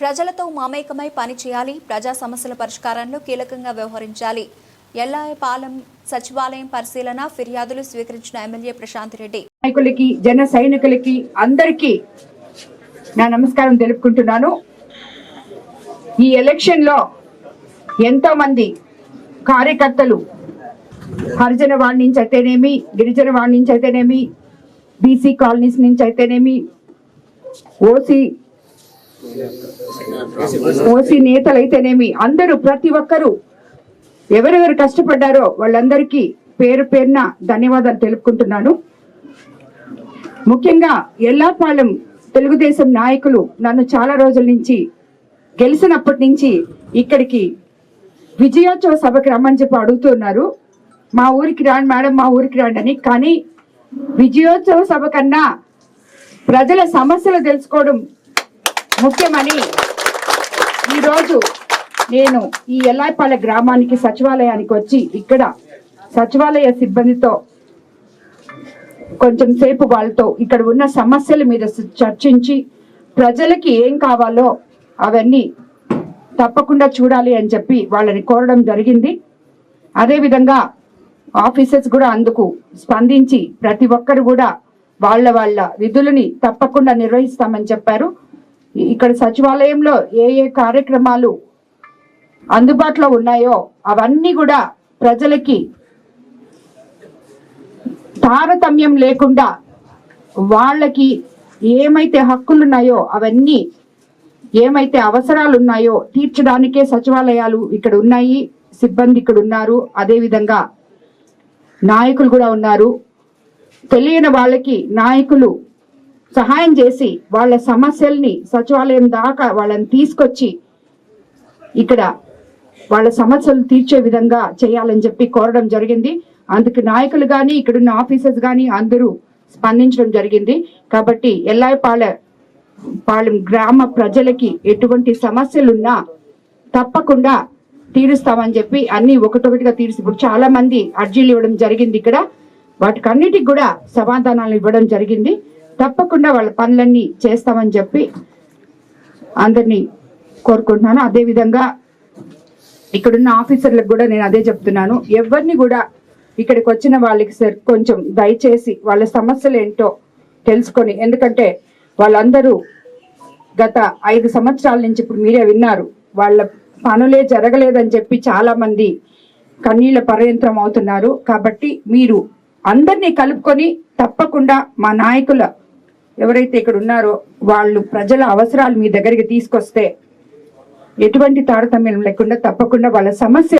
ప్రజలతో మమేకమై పనిచేయాలి ప్రజా సమస్యల పరిష్కారంలో కీలకంగా వ్యవహరించాలి. ఎల్లాయ సచివాలయం పరిశీలన ఫిర్యాదులు స్వీకరించిన ఎమ్మెల్యే ప్రశాంత్ రెడ్డి. నాయకులకి జన సైనికులకి అందరికీ నా నమస్కారం తెలుపుకుంటున్నాను. ఈ ఎలక్షన్లో ఎంతో మంది కార్యకర్తలు హరిజన వాడి నుంచి అయితేనేమి గిరిజన వాడి నుంచి అయితేనేమి బీసీ కాలనీస్ నుంచి అయితేనేమి ఓసీ ఓసీ నేతలు అయితేనేమి అందరూ ప్రతి ఒక్కరూ ఎవరెవరు కష్టపడ్డారో వాళ్ళందరికీ పేరు పేరున ధన్యవాదాలు తెలుపుకుంటున్నాను. ముఖ్యంగా ఎల్లాపాలెం తెలుగుదేశం నాయకులు నన్ను చాలా రోజుల నుంచి గెలిచినప్పటి నుంచి ఇక్కడికి విజయోత్సవ సభకి రమ్మని చెప్పి అడుగుతున్నారు. మా ఊరికి రాండి మేడం మా ఊరికి రాండి అని. కానీ విజయోత్సవ సభ కన్నా ప్రజల సమస్యలు తెలుసుకోవడం ముఖ్యమని ఈరోజు నేను ఈ ఎల్లాయిపాలె గ్రామానికి సచివాలయానికి వచ్చి ఇక్కడ సచివాలయ సిబ్బందితో కొంచెం సేపు వాళ్ళతో ఇక్కడ ఉన్న సమస్యల మీద చర్చించి ప్రజలకి ఏం కావాలో అవన్నీ తప్పకుండా చూడాలి అని చెప్పి వాళ్ళని కోరడం జరిగింది. అదేవిధంగా ఆఫీసర్స్ కూడా అందుకు స్పందించి ప్రతి ఒక్కరు కూడా వాళ్ళ వాళ్ళ విధులని తప్పకుండా నిర్వహిస్తామని చెప్పారు. ఇక్కడ సచివాలయంలో ఏ ఏ కార్యక్రమాలు అందుబాటులో ఉన్నాయో అవన్నీ కూడా ప్రజలకి తారతమ్యం లేకుండా వాళ్ళకి ఏమైతే హక్కులు ఉన్నాయో అవన్నీ ఏమైతే అవసరాలు ఉన్నాయో తీర్చడానికే సచివాలయాలు ఇక్కడ ఉన్నాయి సిబ్బంది ఇక్కడ ఉన్నారు. అదే విధంగా నాయకులు కూడా ఉన్నారు. తెలియని వాళ్ళకి నాయకులు సహాయం చేసి వాళ్ళ సమస్యల్ని సచివాలయం దాకా వాళ్ళని తీసుకొచ్చి ఇక్కడ వాళ్ళ సమస్యలు తీర్చే విధంగా చేయాలని చెప్పి కోరడం జరిగింది. అందుకు నాయకులు కానీ ఇక్కడున్న ఆఫీసర్స్ కానీ అందరూ స్పందించడం జరిగింది. కాబట్టి ఎల్లాయిపాలె పాలెం గ్రామ ప్రజలకి ఎటువంటి సమస్యలున్నా తప్పకుండా తీరుస్తామని చెప్పి అన్ని ఒకటొకటిగా తీరుసి ఇప్పుడు చాలా మంది అర్జీలు ఇవ్వడం జరిగింది ఇక్కడ. వాటికన్నిటికి కూడా సమాధానాలు ఇవ్వడం జరిగింది. తప్పకుండా వాళ్ళ పనులన్నీ చేస్తామని చెప్పి అందరినీ కోరుకుంటున్నాను. అదేవిధంగా ఇక్కడున్న ఆఫీసర్లకు కూడా నేను అదే చెప్తున్నాను. ఎవరిని కూడా ఇక్కడికి వచ్చిన వాళ్ళకి సార్ కొంచెం దయచేసి వాళ్ళ సమస్యలు ఏంటో తెలుసుకొని ఎందుకంటే వాళ్ళందరూ గత ఐదు సంవత్సరాల నుంచి ఇప్పుడు మీరే విన్నారు వాళ్ళ పనులే జరగలేదని చెప్పి చాలా మంది కన్నీళ్ళ పర్యంత్రం అవుతున్నారు. కాబట్టి మీరు అందరినీ కలుపుకొని తప్పకుండా మా నాయకుల ఎవరైతే ఇక్కడ ఉన్నారో వాళ్ళు ప్రజల అవసరాలు మీ దగ్గరికి తీసుకొస్తే ఎటువంటి తారతమ్యం లేకుండా తప్పకుండా వాళ్ళ సమస్య